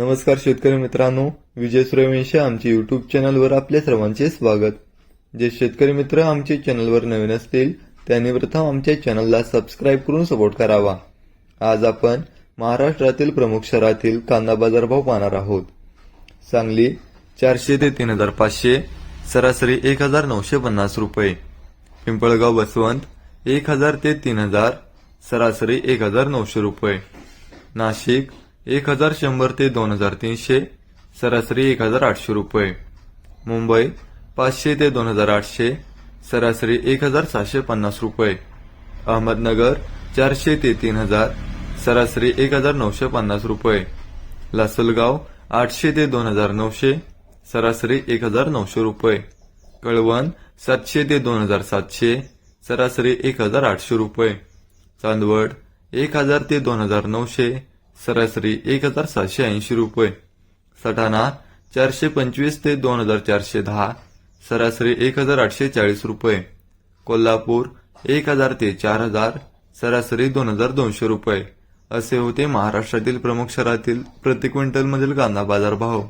नमस्कार शेतकरी मित्रांनो विजय सूर्यवंशी आमच्या युट्यूब चॅनलवर आपल्या सर्वांचे स्वागत. जे शेतकरी मित्र आमच्या चॅनलवर नवीन असतील त्यांनी प्रथम आमच्या चॅनलला सबस्क्राईब करून सपोर्ट करावा. आज आपण महाराष्ट्रातील प्रमुख शहरातील कांदा बाजारभाव पाहणार आहोत. सांगली चारशे ते तीन हजार पाचशे सरासरी एक हजार नऊशे पन्नास रुपये. पिंपळगाव बसवंत एक हजार ते तीन हजार सरासरी एक हजार नऊशे रुपये. नाशिक एक हजार शंभर ते दोन हजार तीनशे सरासरी एक हजार आठशे रुपये. मुंबई पाचशे ते दोन हजार आठशे सरासरी एक हजार सहाशे पन्नास रुपये. अहमदनगर चारशे ते तीन हजार सरासरी एक हजार नऊशे पन्नास रुपये. लासलगाव आठशे ते दोन हजार नऊशे सरासरी एक हजार नऊशे रुपये. कळवण सातशे ते दोन हजार सातशे सरासरी एक हजार आठशे रुपये. चांदवड एक हजार ते दोन हजार नऊशे सरासरी एक हजार सातशे ऐंशी रुपये. सटाणा चारशे पंचवीस ते दोन हजार चारशे दहा सरासरी एक हजार आठशे चाळीस रुपये. कोल्हापूर एक हजार ते चार हजार सरासरी दोन हजार दोनशे रुपये. असे होते महाराष्ट्रातील प्रमुख शहरातील प्रति क्विंटलमधील कांदा बाजार भाव